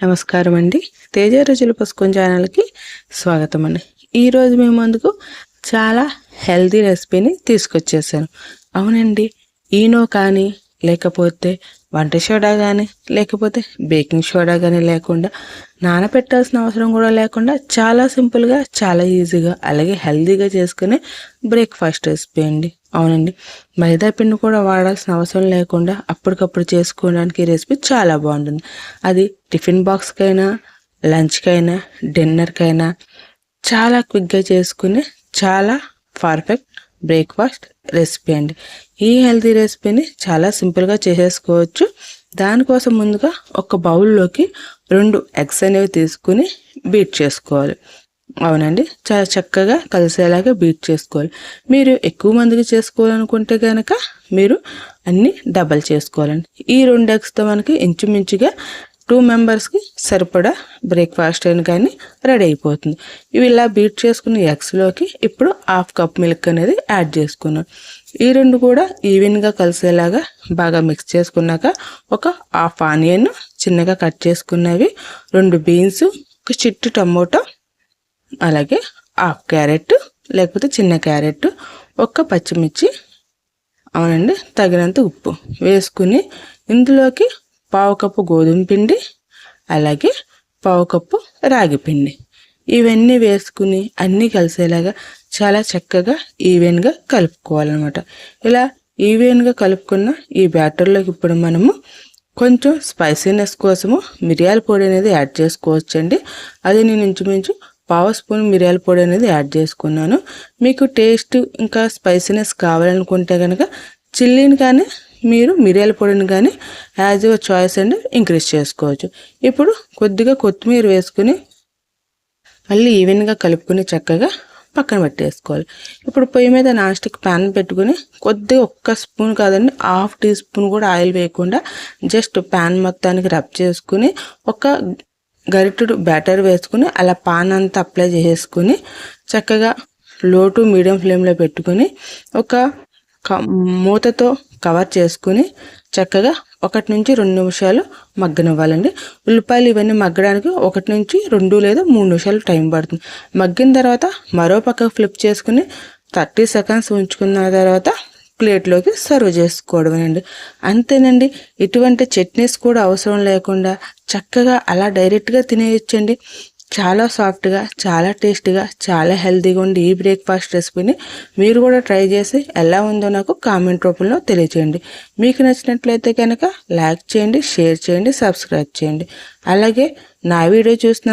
నమస్కారం అండి. తేజ రుచుల పుస్తకం ఛానల్కి స్వాగతం అండి ఈరోజు మేము అందుకు చాలా హెల్తీ రెసిపీని తీసుకొచ్చేసాను. అవునండి ఈనో కానీ లేకపోతే వంట సోడా కానీ లేకపోతే బేకింగ్ సోడా కానీ లేకుండా నానపెట్టాల్సిన అవసరం కూడా లేకుండా చాలా సింపుల్గా చాలా ఈజీగా అలాగే హెల్తీగా చేసుకునే బ్రేక్ఫాస్ట్ రెసిపీ అండి. అవునండి. మైదా పిండి కూడా వాడాల్సిన అవసరం లేకుండా అప్పటికప్పుడు చేసుకోవడానికి ఈ రెసిపీ చాలా బాగుంటుంది. అది టిఫిన్ బాక్స్కైనా లంచ్కైనా డిన్నర్కైనా చాలా క్విక్గా చేసుకునే చాలా పర్ఫెక్ట్ బ్రేక్ఫాస్ట్ రెసిపీ అండి. ఈ హెల్తీ రెసిపీని చాలా సింపుల్గా చేసేసుకోవచ్చు. దానికోసం ముందుగా ఒక బౌల్లోకి రెండు ఎగ్స్ అనేవి తీసుకుని బీట్ చేసుకోవాలి. అవునండి. చాలా చక్కగా కలిసేలాగా బీట్ చేసుకోవాలి. మీరు ఎక్కువ మందికి చేసుకోవాలనుకుంటే కనుక మీరు అన్ని డబల్ చేసుకోవాలండి. ఈ రెండు ఎగ్స్తో మనకి ఇంచుమించుగా టూ మెంబర్స్కి సరిపడా బ్రేక్ఫాస్ట్ అయిన కానీ రెడీ అయిపోతుంది. ఇవి ఇలా బీట్ చేసుకున్న ఎగ్స్లోకి ఇప్పుడు హాఫ్ కప్ మిల్క్ అనేది యాడ్ చేసుకున్నాం. ఈ రెండు కూడా ఈవెన్గా కలిసేలాగా బాగా మిక్స్ చేసుకున్నాక ఒక హాఫ్ ఆనియన్ చిన్నగా కట్ చేసుకున్నవి రెండు బీన్స్ ఒక చిట్టు టమోటా అలాగే హాఫ్ క్యారెట్ లేకపోతే చిన్న క్యారెట్ ఒక్క పచ్చిమిర్చి అవునండి తగినంత ఉప్పు వేసుకుని ఇందులోకి పావు కప్పు గోధుమ పిండి అలాగే పావు కప్పు రాగి పిండి. ఇవన్నీ వేసుకుని అన్నీ కలిసేలాగా చాలా చక్కగా ఈవెన్గా కలుపుకోవాలన్నమాట. ఇలా ఈవెన్గా కలుపుకున్న ఈ బ్యాటర్లోకి ఇప్పుడు మనము కొంచెం స్పైసీనెస్ కోసము మిరియాల పొడి అనేది యాడ్ చేసుకోవచ్చండి. అది నేను ఇంచుమించు పావు స్పూన్ మిరియాల పొడి అనేది యాడ్ చేసుకున్నాను. మీకు టేస్ట్ ఇంకా స్పైసీనెస్ కావాలనుకుంటే కనుక చిల్లీని కానీ మీరు మిరియాల పొడిని కానీ యాజ్ యువర్ చాయిస్ అండి ఇంక్రీజ్ చేసుకోవచ్చు. ఇప్పుడు కొద్దిగా కొత్తిమీర వేసుకుని మళ్ళీ ఈవెన్గా కలుపుకుని చక్కగా పక్కన పెట్టేసుకోవాలి. ఇప్పుడు పొయ్యి మీద నాన్ స్టిక్ ప్యాన్ పెట్టుకుని కొద్దిగా ఒక్క స్పూన్ కాదండి హాఫ్ టీ స్పూన్ కూడా ఆయిల్ వేయకుండా జస్ట్ ప్యాన్ మొత్తానికి రబ్ చేసుకుని ఒక గరిటెడు బ్యాటర్ వేసుకుని అలా పాన్ అంతా అప్లై చేసుకుని చక్కగా లో టు మీడియం ఫ్లేమ్లో పెట్టుకుని ఒక మూతతో కవర్ చేసుకుని చక్కగా ఒకటి నుంచి రెండు నిమిషాలు మగ్గనివ్వాలండి. ఉల్లిపాయలు ఇవన్నీ మగ్గడానికి ఒకటి నుంచి రెండు లేదా మూడు నిమిషాలు టైం పడుతుంది. మగ్గిన తర్వాత మరో పక్కకు ఫ్లిప్ చేసుకుని థర్టీ సెకండ్స్ ఉంచుకున్న తర్వాత ప్లేట్లోకి సర్వ్ చేసుకోవడమేనండి. అంతేనండి ఇటువంటి చట్నీస్ కూడా అవసరం లేకుండా చక్కగా అలా డైరెక్ట్గా తినేయచ్చండి. చాలా సాఫ్ట్గా చాలా టేస్టీగా చాలా హెల్తీగా ఉండి ఈ బ్రేక్ఫాస్ట్ రెసిపీని మీరు కూడా ట్రై చేసి ఎలా ఉందో నాకు కామెంట్ రూపంలో తెలియచేయండి. మీకు నచ్చినట్లయితే కనుక లైక్ చేయండి షేర్ చేయండి సబ్స్క్రైబ్ చేయండి. అలాగే నా వీడియో చూసిన